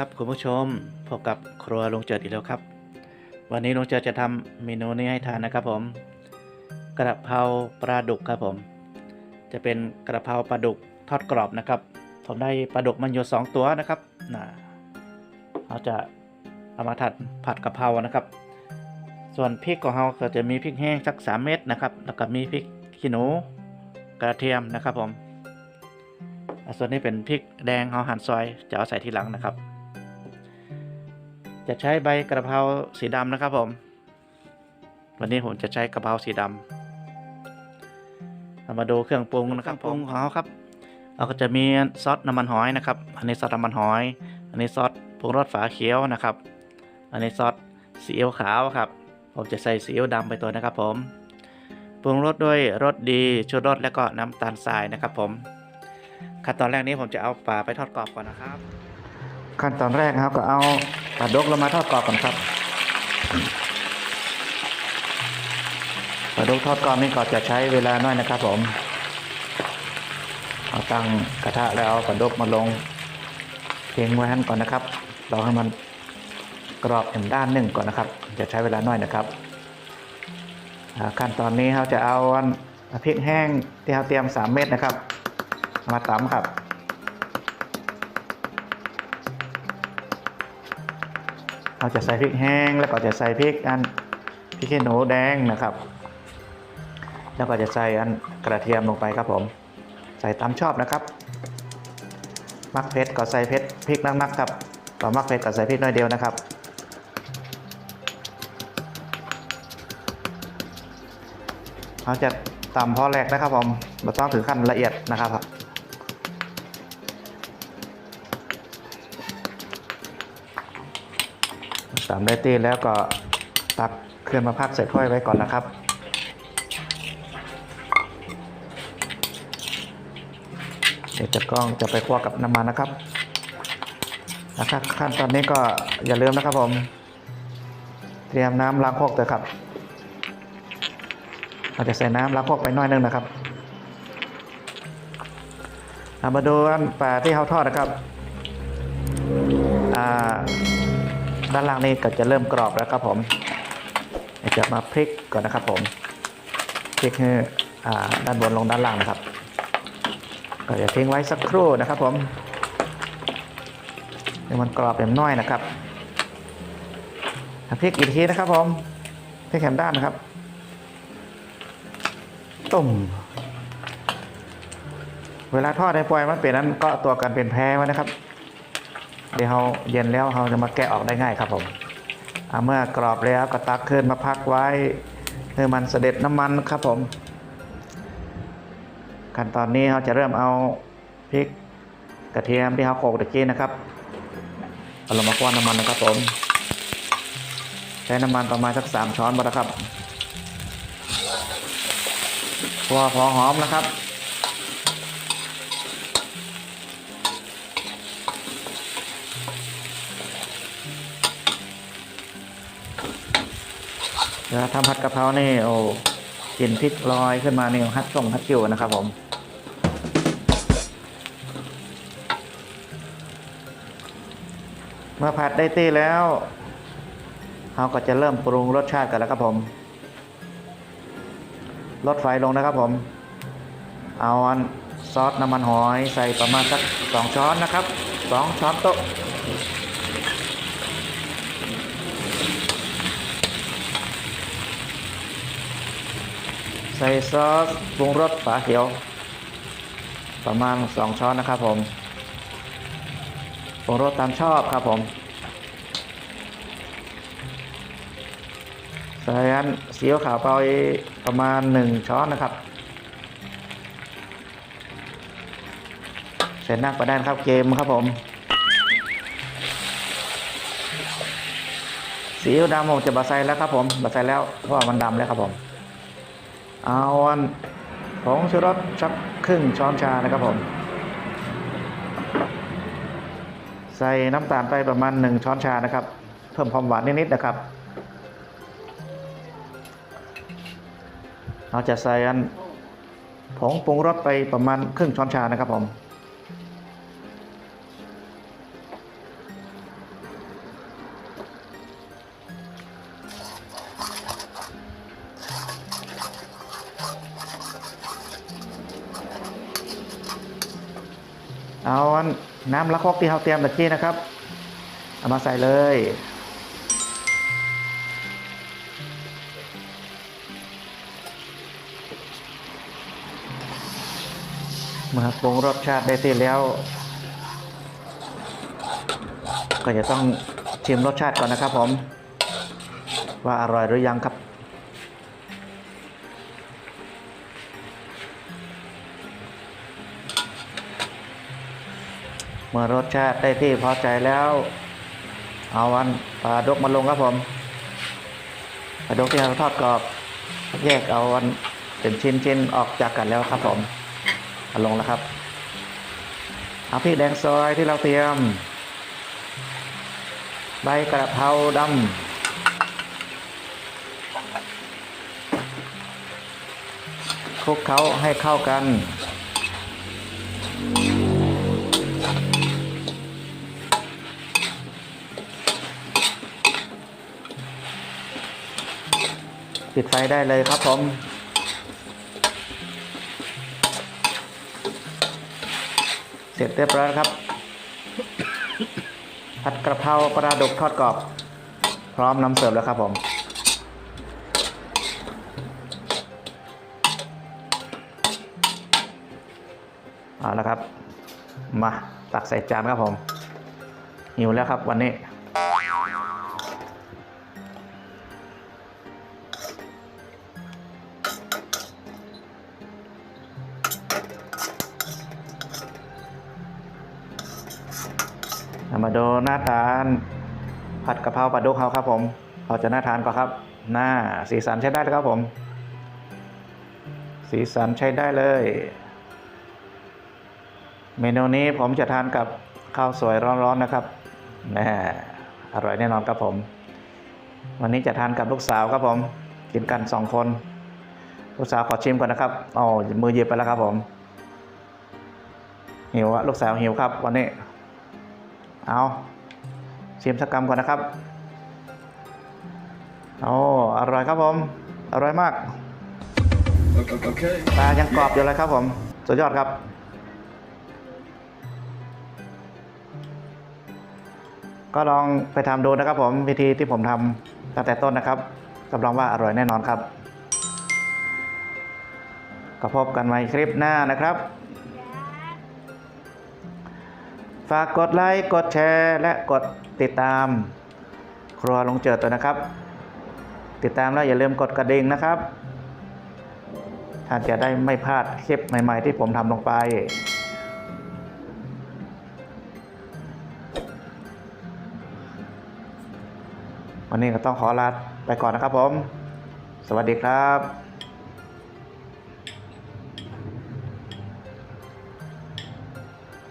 ครับคุณผู้ชมพบกับครัวลุงเจิดอีกแล้วครับ วันนี้ลุงเจิดจะทำเมนูนี้ให้ทานนะครับผม กระเพราปลาดุกครับผม จะเป็นกระเพราปลาดุกทอดกรอบนะครับ ผมได้ปลาดุกมันอยู่สองตัวนะครับนะเราจะเอามาถัดผัดกระเพรานะครับ ส่วนพริกของเราก็จะมีพริกแห้งสักสามเม็ดนะครับ แล้วก็มีพริกขี้หนูกระเทียมนะครับผมส่วนนี้เป็นพริกแดงเราหั่นซอยจะเอาใส่ทีหลังนะครับ จะใช้ใบกระเพราสีดำนะครับผม วันนี้ผมจะใช้กระเพราสีดำเรามาดูเครื่องปรุงนะครับปรุงของเขาครับเราก็จะมีซอสน้ำมันหอยนะครับ อันนี้ซอสน้ำมันหอย อันนี้ซอสปรุงรสฝาเขียวนะครับ อันนี้ซอสซีอิ๊วขาวครับ ผมจะใส่ซีอิ๊วดำไปตัวนะครับผมปรุงรสด้วยรสดีชูรสและก็น้ำตาลทรายนะครับผม ขั้นตอนแรกนี้ผมจะเอาปลาไปทอดกรอบก่อนนะครับ ขั้นตอนแรกนะครับก็เอาปลาดกลงมาทอดกรอบก่อนครับปลาดกทอดกรอบนี่ก็จะใช้เวลาน้อยนะครับ ผม เอาตั้งกระทะแล้วเอาปลาดกมาลงเพียงไว้ให้ก่อนนะครับรอให้มันกรอบเห็นด้านหนึ่งก่อนนะครับ จะใช้เวลาน้อยนะครับขั้นตอนนี้เราจะเอาพริกแห้งที่เราเตรียม 3 เม็ดนะครับ มาตำครับ เราจะใส่พริกแห้ง แล้วก็จะใส่พริกอันพริกขี้หนูแดงนะครับ แล้วก็จะใส่อันกระเทียมลงไปครับผม ใส่ตามชอบนะครับ มักเผ็ดก็ใส่เผ็ดพริกนักๆครับต่อมักเผ็ดก็ใส่พริกน้อยเดียวนะครับเราจะตำพอแรกนะครับผมเราต้องถึงขั้นละเอียดนะครับ ตำได้ตีแล้วก็ตักเคลื่อนมาพักใส่ถ้วยไว้ก่อนนะครับ เดี๋ยวจะกล้องจะไปคั่วกับน้ำมันนะครับนะครับขั้นตอนนี้ก็อย่าลืมนะครับผม เตรียมน้ำล้างโคกเถอะครับเราจะใส่น้ำล้างพวกไปน้อยนึงนะครับมาดูอันปลาที่เขาทอดนะครับอ่า ด้านล่างนี้ก็จะเริ่มกรอบแล้วครับผมเดี๋ยวจะมาพลิกก่อนนะครับผมพลิกให้ด้านบนลงด้านล่างนะครับ ก็จะทิ้งไว้สักครู่นะครับผมให้มันกรอบอย่างน้อยนะครับพลิกอีกทีนะครับผมพลิกแขนด้านนะครับต้มเวลาทอดให้ปล่อยมันเป็นนั้นก็ตัวกันเป็นแพ้ไว้นะครับ เดี๋ยวเราเย็นแล้วเราจะมาแกะออกได้ง่ายครับผมเมื่อกรอบแล้วก็ตักขึ้นมาพักไว้ให้มันเสด็จน้ำมันครับผม ขั้นตอนนี้เราจะเริ่มเอาพริกกระเทียมที่เราโขลกตะกี้นะครับเอาลงมาคว้านน้ำมันนะครับผม ใช้น้ำมันประมาณสักสามช้อนพอนะครับตัวพอหอมนะครับ เวลาทำผัดกะเพรานี่โอ้กลิ่นพริกลอยขึ้นมานี่ฮัดส่งฮัดคิวนะครับผมเมื่อผัดได้ที่แล้วเราก็จะเริ่มปรุงรสชาติกันแล้วครับผมลดไฟลงนะครับผม เอาซอสน้ำมันหอยใส่ประมาณสักสองช้อนนะครับสองช้อนโต๊ะ ใส่ซอสปรุงรสฝาเขียว ประมาณสองช้อนนะครับผมปรุงรสตามชอบครับผมใส่อันซีอิ๊วขาวไปประมาณหนึ่งช้อนนะครับ เสร็จนักประดานครับเกมครับผมสีอิ๊วดำผมจะบะใส่แล้วครับผมบะใส่แล้วเพราะว่ามันดำแล้วครับผม เอาอันผงชูรสสักครึ่งช้อนชานะครับผม ใส่น้ำตาลไปประมาณหนึ่งช้อนชานะครับ เพิ่มความหวานนิดๆนะครับเราจะใส่อันผงปรุงรสไปประมาณครึ่งช้อนชานะครับผม เอาน้ำละคกที่เราเตรียมตะกี้นะครับ เอามาใส่เลย เมื่อปรุงรสชาติได้ที่แล้ว ก็จะต้องชิมรสชาติก่อนนะครับผม ว่าอร่อยหรือยังครับ มื่อรสชาติได้ที่พอใจแล้ว เอาวันปลาดกมาลงครับผมปลาดกที่เราทอดกรอบ แยกเอาวันเป็นชิ้นๆออกจากกันแล้วครับผมเอาลงแล้วครับเอาพริกแดงซอยที่เราเตรียม ใบกระเพราดำคลุกเคล้าให้เข้ากัน ปิดไฟได้เลยครับผม เสร็จเรียบร้อยแล้วครับ ผัดกระเพราปลาดุกทอดกรอบ พร้อมนำเสิร์ฟแล้วครับผมเอาละครับ มาตักใส่จานครับผม หิวแล้วครับวันนี้ มาดูหน้าทานผัดกะเพราปลาดุกเขาครับผมเราจะน่าทานกว่าครับ หน้าสีสันใช้ได้เลยครับผม สีสันใช้ได้เลย เมนูนี้ผมจะทานกับข้าวสวยร้อนๆนะครับแน่อร่อยแน่นอนครับผม วันนี้จะทานกับลูกสาวครับผม กินกันสองคน ลูกสาวขอชิมก่อนนะครับอ๋อมือหยิบไปแล้วครับผมหิวอะลูกสาวหิวครับ วันนี้ เอาชิมสักกรรมก่อนนะครับโอ้อร่อยครับผม อร่อยมากปลายังกรอบอยู่เลยครับผม สุดยอดครับ ก็ลองไปทำดูนะครับผม วิธีที่ผมทำตั้งแต่ต้นนะครับรับรองว่าอร่อยแน่นอนครับ ก็พบกันใหม่คลิปหน้านะครับ ฝากกดไลค์กดแชร์และกดติดตาม ครัวลงเจิดตัวนะครับ ติดตามแล้วอย่าลืมกดกระดิ่งนะครับท่านจะได้ไม่พลาดคลิปใหม่ ๆ ที่ผมทำลงไป วันนี้ก็ต้องขอลาไปก่อนนะครับผม สวัสดีครับ